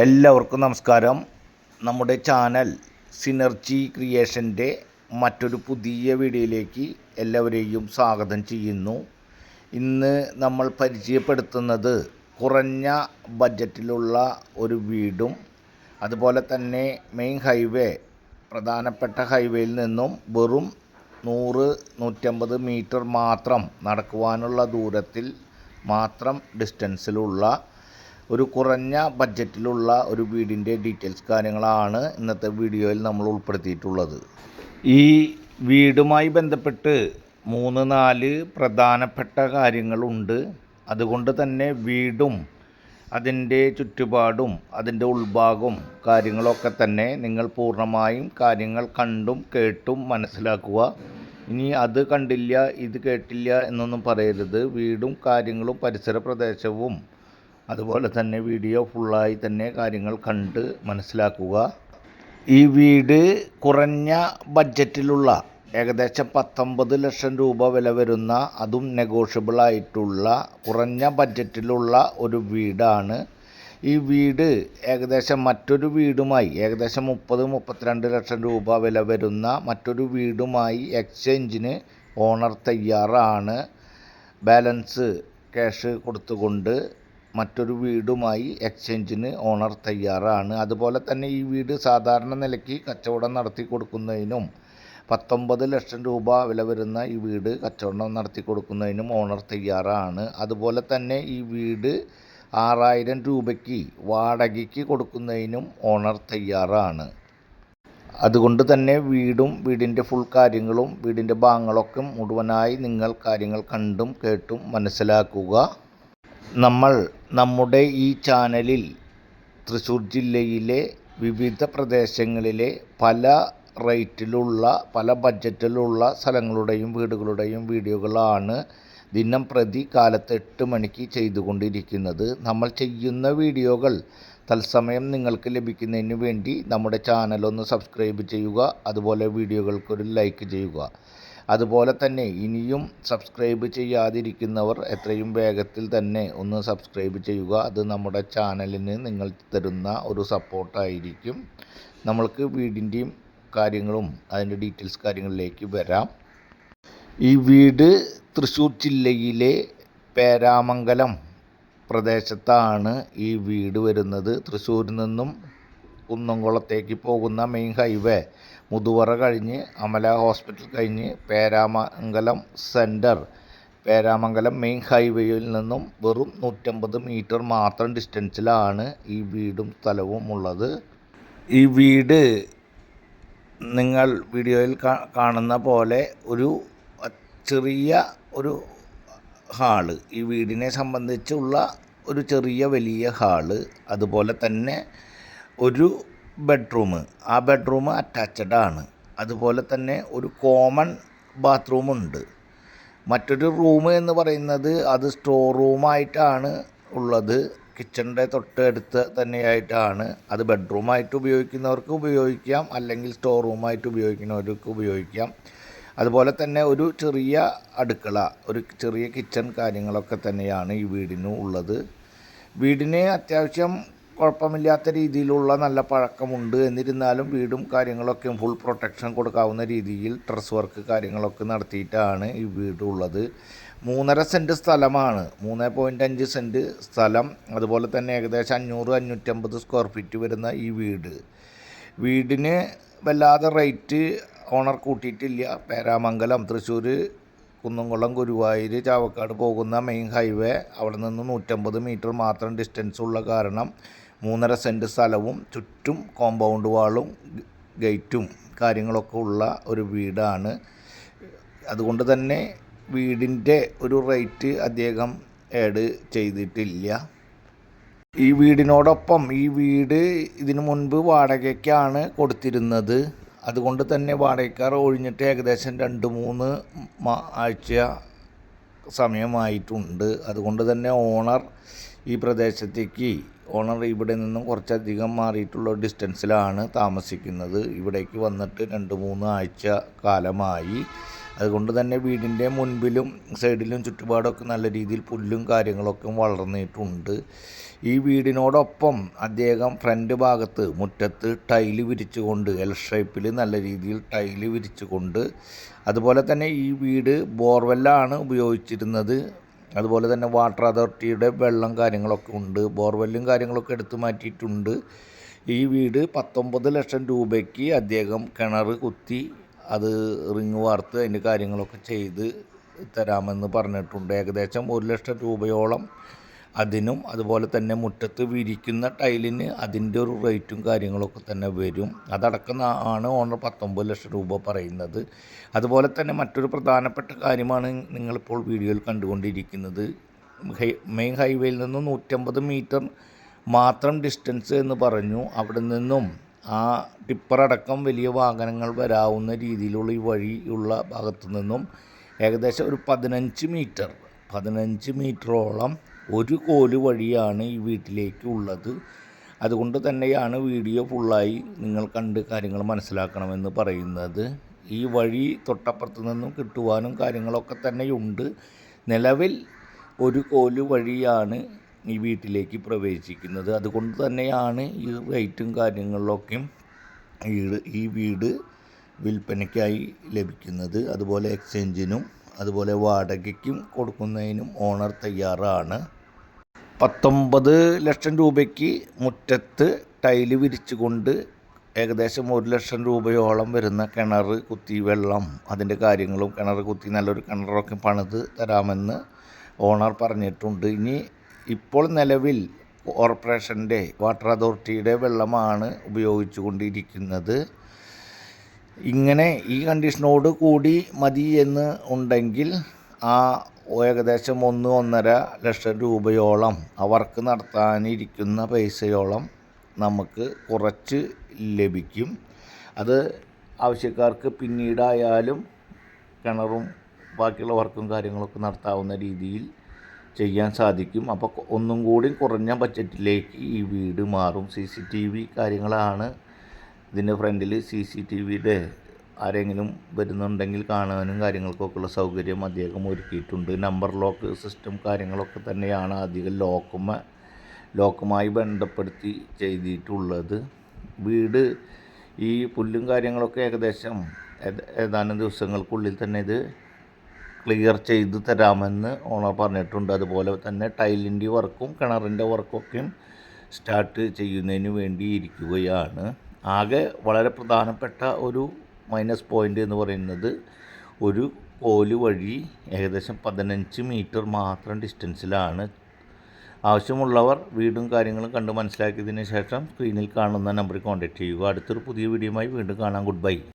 എല്ലാവർക്കും നമസ്കാരം. നമ്മുടെ ചാനൽ സിനർജി ക്രിയേഷന്റെ മറ്റൊരു പുതിയ വീഡിയോയിലേക്ക് എല്ലാവരെയും സ്വാഗതം ചെയ്യുന്നു. ഇന്ന് നമ്മൾ പരിചയപ്പെടുത്തുന്നത് കുറഞ്ഞ ബഡ്ജറ്റിലുള്ള ഒരു വീടും അതുപോലെ തന്നെ മെയിൻ ഹൈവേ പ്രധാനപ്പെട്ട ഹൈവേയിൽ നിന്നും വെറും നൂറ് നൂറ്റമ്പത് മീറ്റർ മാത്രം നടക്കുവാനുള്ള ദൂരത്തിൽ മാത്രം ഡിസ്റ്റൻസിലുള്ള ഒരു കുറഞ്ഞ ബഡ്ജറ്റിലുള്ള ഒരു വീടിന്റെ ഡീറ്റെയിൽസ് കാര്യങ്ങളാണ് ഇന്നത്തെ വീഡിയോയിൽ നമ്മൾ ഉൾപ്പെടുത്തിയിട്ടുള്ളത്. ഈ വീടുമായി ബന്ധപ്പെട്ട് മൂന്ന് നാല് പ്രധാനപ്പെട്ട കാര്യങ്ങളുണ്ട്. അതുകൊണ്ട് തന്നെ വീടും അതിന്റെ ചുറ്റുപാടും അതിന്റെ ഉൾഭാഗവും കാര്യങ്ങളൊക്കെ തന്നെ നിങ്ങൾ പൂർണമായും കാര്യങ്ങൾ കണ്ടും കേട്ടും മനസ്സിലാക്കുക. ഇനി അത് കണ്ടില്ല ഇത് കേട്ടില്ല എന്നൊന്നും പറയരുത്. വീടും കാര്യങ്ങളും പരിസര പ്രദേശവും അതുപോലെ തന്നെ വീഡിയോ ഫുള്ളായി തന്നെ കാര്യങ്ങൾ കണ്ട് മനസ്സിലാക്കുക. ഈ വീട് കുറഞ്ഞ ബഡ്ജറ്റിലുള്ള ഏകദേശം പത്തൊമ്പത് ലക്ഷം രൂപ വില വരുന്ന അതും നെഗോഷ്യബിൾ ആയിട്ടുള്ള കുറഞ്ഞ ബഡ്ജറ്റിലുള്ള ഒരു വീടാണ്. ഈ വീട് ഏകദേശം മറ്റൊരു വീടുമായി ഏകദേശം മുപ്പത് മുപ്പത്തിരണ്ട് ലക്ഷം രൂപ വില വരുന്ന മറ്റൊരു വീടുമായി എക്സ്ചേഞ്ചിന് ഓണർ തയ്യാറാണ്. ബാലൻസ് ക്യാഷ് കൊടുത്തുകൊണ്ട് മറ്റൊരു വീടുമായി എക്സ്ചേഞ്ചിന് ഓണർ തയ്യാറാണ്. അതുപോലെ തന്നെ ഈ വീട് സാധാരണ നിലയ്ക്ക് കച്ചവടം നടത്തി കൊടുക്കുന്നതിനും പത്തൊമ്പത് ലക്ഷം രൂപ വില വരുന്ന ഈ വീട് കച്ചവടം നടത്തി കൊടുക്കുന്നതിനും ഓണർ തയ്യാറാണ്. അതുപോലെ തന്നെ ഈ വീട് ആറായിരം രൂപയ്ക്ക് വാടകയ്ക്ക് കൊടുക്കുന്നതിനും ഓണർ തയ്യാറാണ്. അതുകൊണ്ട് തന്നെ വീടും വീടിന്റെ ഫുൾ കാര്യങ്ങളും വീടിന്റെ ഭാഗങ്ങളൊക്കെ മുഴുവനായി നിങ്ങൾ കാര്യങ്ങൾ കണ്ടും കേട്ടും മനസ്സിലാക്കുക. നമ്മൾ നമ്മുടെ ഈ ചാനലിൽ തൃശ്ശൂർ ജില്ലയിലെ വിവിധ പ്രദേശങ്ങളിലെ പല റേറ്റിലുള്ള പല ബഡ്ജറ്റിലുള്ള സ്ഥലങ്ങളുടെയും വീടുകളുടെയും വീഡിയോകളാണ് ദിനം പ്രതി കാലത്ത് എട്ട് മണിക്ക് ചെയ്തുകൊണ്ടിരിക്കുന്നത്. നമ്മൾ ചെയ്യുന്ന വീഡിയോകൾ തത്സമയം നിങ്ങൾക്ക് ലഭിക്കുന്നതിന് വേണ്ടി നമ്മുടെ ചാനൽ ഒന്ന് സബ്സ്ക്രൈബ് ചെയ്യുക അതുപോലെ വീഡിയോകൾക്കൊരു ലൈക്ക് ചെയ്യുക. അതുപോലെ തന്നെ ഇനിയും സബ്സ്ക്രൈബ് ചെയ്യാതിരിക്കുന്നവർ എത്രയും വേഗത്തിൽ തന്നെ ഒന്ന് സബ്സ്ക്രൈബ് ചെയ്യുക. അത് നമ്മുടെ ചാനലിന് നിങ്ങൾ തരുന്ന ഒരു സപ്പോർട്ടായിരിക്കും നമ്മൾക്ക് വീടിന്റെയും കാര്യങ്ങളും അതിന്റെ ഡീറ്റെയിൽസ് കാര്യങ്ങളിലേക്ക് വരാം. ഈ വീട് തൃശ്ശൂർ ജില്ലയിലെ പേരാമംഗലം പ്രദേശത്താണ് ഈ വീട് വരുന്നത്. തൃശ്ശൂരിൽ നിന്നും കുന്നംകുളത്തേക്ക് പോകുന്ന മെയിൻ ഹൈവേ മുതുവറ കഴിഞ്ഞ് അമല ഹോസ്പിറ്റൽ കഴിഞ്ഞ് പേരാമംഗലം സെന്റർ പേരാമംഗലം മെയിൻ ഹൈവേയിൽ നിന്നും വെറും നൂറ്റമ്പത് മീറ്റർ മാത്രം ഡിസ്റ്റൻസിലാണ് ഈ വീടും സ്ഥലവും ഉള്ളത്. ഈ വീട് നിങ്ങൾ വീഡിയോയിൽ കാണുന്ന പോലെ ഒരു ചെറിയ ഒരു ഹാൾ. ഈ വീടിനെ സംബന്ധിച്ചുള്ള ഒരു ചെറിയ വലിയ ഹാൾ. അതുപോലെ തന്നെ ഒരു ബെഡ്റൂം ആ ബെഡ്റൂം അറ്റാച്ച്ഡ് ആണ്. അതുപോലെ തന്നെ ഒരു കോമൺ ബാത്റൂമുണ്ട് മറ്റൊരു റൂം എന്ന് പറയുന്നത് അത് സ്റ്റോർ റൂമായിട്ടാണ് ഉള്ളത്. കിച്ചണിന്റെ തൊട്ടടുത്ത് തന്നെയായിട്ടാണ്. അത് ബെഡ്റൂമായിട്ട് ഉപയോഗിക്കുന്നവർക്ക് ഉപയോഗിക്കാം. അല്ലെങ്കിൽ സ്റ്റോർ റൂമായിട്ട് ഉപയോഗിക്കുന്നവർക്ക് ഉപയോഗിക്കാം. അതുപോലെ തന്നെ ഒരു ചെറിയ അടുക്കള ഒരു ചെറിയ കിച്ചൺ കാര്യങ്ങളൊക്കെ തന്നെയാണ് ഈ വീടിന് ഉള്ളത്. വീടിന് അത്യാവശ്യം കുഴപ്പമില്ലാത്ത രീതിയിലുള്ള നല്ല പഴക്കമുണ്ട്. എന്നിരുന്നാലും വീടും കാര്യങ്ങളൊക്കെ ഫുൾ പ്രൊട്ടക്ഷൻ കൊടുക്കാവുന്ന രീതിയിൽ ട്രസ് വർക്ക് കാര്യങ്ങളൊക്കെ നടത്തിയിട്ടാണ് ഈ വീടുള്ളത് മൂന്നര സെന്റ് സ്ഥലമാണ്. മൂന്ന് പോയിന്റ് അഞ്ച് സെന്റ് സ്ഥലം. അതുപോലെ തന്നെ ഏകദേശം അഞ്ഞൂറ് അഞ്ഞൂറ്റമ്പത് സ്ക്വയർ ഫീറ്റ് വരുന്ന ഈ വീട്. വീടിന് വല്ലാതെ റേറ്റ് ഓണർ കൂട്ടിയിട്ടില്ല. പേരാമംഗലം തൃശ്ശൂർ കുന്നംകുളം ഗുരുവായൂർ ചാവക്കാട് പോകുന്ന മെയിൻ ഹൈവേ അവിടെ നിന്ന് നൂറ്റമ്പത് മീറ്റർ മാത്രം ഡിസ്റ്റൻസ് ഉള്ള കാരണം മൂന്നര സെന്റ് സ്ഥലവും ചുറ്റും കോമ്പൗണ്ട് വാളും ഗേറ്റും കാര്യങ്ങളൊക്കെ ഉള്ള ഒരു വീടാണ്. അതുകൊണ്ട് തന്നെ വീടിന്റെ ഒരു റേറ്റ് അദ്ദേഹം ഏഡ് ചെയ്തിട്ടില്ല. ഈ വീടിനോടൊപ്പം ഈ വീട് ഇതിനു മുൻപ് വാടകയ്ക്കാണ് കൊടുത്തിരുന്നത്. അതുകൊണ്ട് തന്നെ വാടകക്കാർ ഒഴിഞ്ഞിട്ട് ഏകദേശം രണ്ട് മൂന്ന് ആഴ്ച സമയമായിട്ടുണ്ട്. അതുകൊണ്ട് തന്നെ ഓണർ ഈ പ്രദേശത്തേക്ക് ഓണർ ഇവിടെ നിന്നും കുറച്ചധികം മാറിയിട്ടുള്ള ഡിസ്റ്റൻസിലാണ് താമസിക്കുന്നത്. ഇവിടേക്ക് വന്നിട്ട് രണ്ട് മൂന്ന് ആഴ്ച കാലമായി. അതുകൊണ്ട് തന്നെ വീടിന്റെ മുൻപിലും സൈഡിലും ചുറ്റുപാടൊക്കെ നല്ല രീതിയിൽ പുല്ലും കാര്യങ്ങളൊക്കെ വളർന്നിട്ടുണ്ട്. ഈ വീടിനോടൊപ്പം അദ്ദേഹം ഫ്രണ്ട് ഭാഗത്ത് മുറ്റത്ത് ടൈൽ വിരിച്ചുകൊണ്ട് എൽ ഷേപ്പിൽ നല്ല രീതിയിൽ ടൈൽ വിരിച്ചുകൊണ്ട് അതുപോലെ തന്നെ ഈ വീട് ബോർവെല്ലാണ് ഉപയോഗിച്ചിരുന്നത്. അതുപോലെ തന്നെ വാട്ടർ അതോറിറ്റിയുടെ വെള്ളം കാര്യങ്ങളൊക്കെ ഉണ്ട്. ബോർവെല്ലും കാര്യങ്ങളൊക്കെ എടുത്തു മാറ്റിയിട്ടുണ്ട്. ഈ വീട് പത്തൊമ്പത് ലക്ഷം രൂപയ്ക്ക് അദ്ദേഹം കിണർ കുത്തി അത് റിങ് വാർത്ത് അതിന്റെ കാര്യങ്ങളൊക്കെ ചെയ്ത് തരാമെന്ന് പറഞ്ഞിട്ടുണ്ട്. ഏകദേശം ഒരു ലക്ഷം രൂപയോളം അതിനും അതുപോലെ തന്നെ മുറ്റത്ത് വിരിക്കുന്ന ടൈലിന് അതിന്റെ ഒരു റേറ്റും കാര്യങ്ങളൊക്കെ തന്നെ വരും. അതടക്കം ആണ് ഓണർ പത്തൊമ്പത് ലക്ഷം രൂപ പറയുന്നത്. അതുപോലെ തന്നെ മറ്റൊരു പ്രധാനപ്പെട്ട കാര്യമാണ് നിങ്ങളിപ്പോൾ വീഡിയോയിൽ കണ്ടുകൊണ്ടിരിക്കുന്നത്. മെയിൻ ഹൈവേയിൽ നിന്നും നൂറ്റമ്പത് മീറ്റർ മാത്രം ഡിസ്റ്റൻസ് എന്ന് പറഞ്ഞു. അവിടെ നിന്നും ആ ടിപ്പറടക്കം വലിയ വാഹനങ്ങൾ വരാവുന്ന രീതിയിലുള്ള ഈ വഴിയുള്ള ഭാഗത്തു നിന്നും ഏകദേശം ഒരു പതിനഞ്ച് മീറ്റർ പതിനഞ്ച് മീറ്ററോളം ഒരു കോൽ വഴിയാണ് ഈ വീട്ടിലേക്ക് ഉള്ളത്. അതുകൊണ്ട് തന്നെയാണ് വീഡിയോ ഫുള്ളായി നിങ്ങൾ കണ്ട് കാര്യങ്ങൾ മനസ്സിലാക്കണമെന്ന് പറയുന്നത്. ഈ വഴി തൊട്ടപ്പുറത്ത് നിന്നും കിട്ടുവാനും കാര്യങ്ങളൊക്കെ തന്നെയുണ്ട്. നിലവിൽ ഒരു കോൽ വഴിയാണ് ഈ വീട്ടിലേക്ക് പ്രവേശിക്കുന്നത്. അതുകൊണ്ട് തന്നെയാണ് ഈ റേറ്റും കാര്യങ്ങളിലൊക്കെയും ഈ വീട് വിൽപ്പനയ്ക്കായി ലഭിക്കുന്നത്. അതുപോലെ എക്സ്ചേഞ്ചിനും അതുപോലെ വാടകയ്ക്കും കൊടുക്കുന്നതിനും ഓണർ തയ്യാറാണ്. പത്തൊമ്പത് ലക്ഷം രൂപയ്ക്ക് മുറ്റത്ത് ടൈൽ വിരിച്ചുകൊണ്ട് ഏകദേശം ഒരു ലക്ഷം രൂപയോളം വരുന്ന കിണർ കുത്തി വെള്ളം. അതിന്റെ കാര്യങ്ങളും കിണർ കുത്തി നല്ലൊരു കിണറൊക്കെ പണിത് തരാമെന്ന് ഓണർ പറഞ്ഞിട്ടുണ്ട്. ഇനി ഇപ്പോൾ നിലവിൽ കോർപ്പറേഷന്റെ വാട്ടർ അതോറിറ്റിയുടെ വെള്ളമാണ് ഉപയോഗിച്ചു കൊണ്ടിരിക്കുന്നത് ഇങ്ങനെ ഈ കണ്ടീഷനോട് കൂടി മതി എന്ന് ഉണ്ടെങ്കിൽ ആ ഏകദേശം ഒന്ന് ഒന്നര ലക്ഷം രൂപയോളം അവർക്ക് നടത്താനിരിക്കുന്ന പൈസയോളം നമുക്ക് കുറച്ച് ലഭിക്കും. അത് ആവശ്യക്കാർക്ക് പിന്നീടായാലും കിണറും ബാക്കിയുള്ള വർക്കും കാര്യങ്ങളൊക്കെ നടത്താവുന്ന രീതിയിൽ ചെയ്യാൻ സാധിക്കും. അപ്പോൾ ഒന്നും കൂടി കുറഞ്ഞ ബഡ്ജറ്റിലേക്ക് ഈ വീട് മാറും. സി സി ടി വി കാര്യങ്ങളാണ് ഇതിന്റെ ഫ്രണ്ടിൽ സി സി ടി വിയുടെ ആരെങ്കിലും വരുന്നുണ്ടെങ്കിൽ കാണാനും കാര്യങ്ങൾക്കൊക്കെ ഉള്ള സൗകര്യം അദ്ദേഹം ഒരുക്കിയിട്ടുണ്ട്. നമ്പർ ലോക്ക് സിസ്റ്റം കാര്യങ്ങളൊക്കെ തന്നെയാണ് അധികം ലോക്കുമ ലോക്കുമായി ബന്ധപ്പെടുത്തി ചെയ്തിട്ടുള്ളത്. വീട് ഈ പുല്ലും കാര്യങ്ങളൊക്കെ ഏകദേശം ഏതാനും ദിവസങ്ങൾക്കുള്ളിൽ തന്നെ ഇത് ക്ലിയർ ചെയ്ത് തരാമെന്ന് ഓണർ പറഞ്ഞിട്ടുണ്ട്. അതുപോലെ തന്നെ ടൈലിന്റെ വർക്കും കിണറിന്റെ വർക്കൊക്കെയും സ്റ്റാർട്ട് ചെയ്യുന്നതിന് വേണ്ടി ഇരിക്കുകയാണ് ആകെ വളരെ പ്രധാനപ്പെട്ട ഒരു മൈനസ് പോയിന്റ് എന്ന് പറയുന്നത് ഒരു കോൽ വഴി ഏകദേശം പതിനഞ്ച് മീറ്റർ മാത്രം ഡിസ്റ്റൻസിലാണ് ആവശ്യമുള്ളവർ വീടും കാര്യങ്ങളും കണ്ട് മനസ്സിലാക്കിയതിന് ശേഷം സ്ക്രീനിൽ കാണുന്ന നമ്പറിൽ കോൺടാക്റ്റ് ചെയ്യുക. അടുത്തൊരു പുതിയ വീഡിയോയുമായി വീണ്ടും കാണാം. Good bye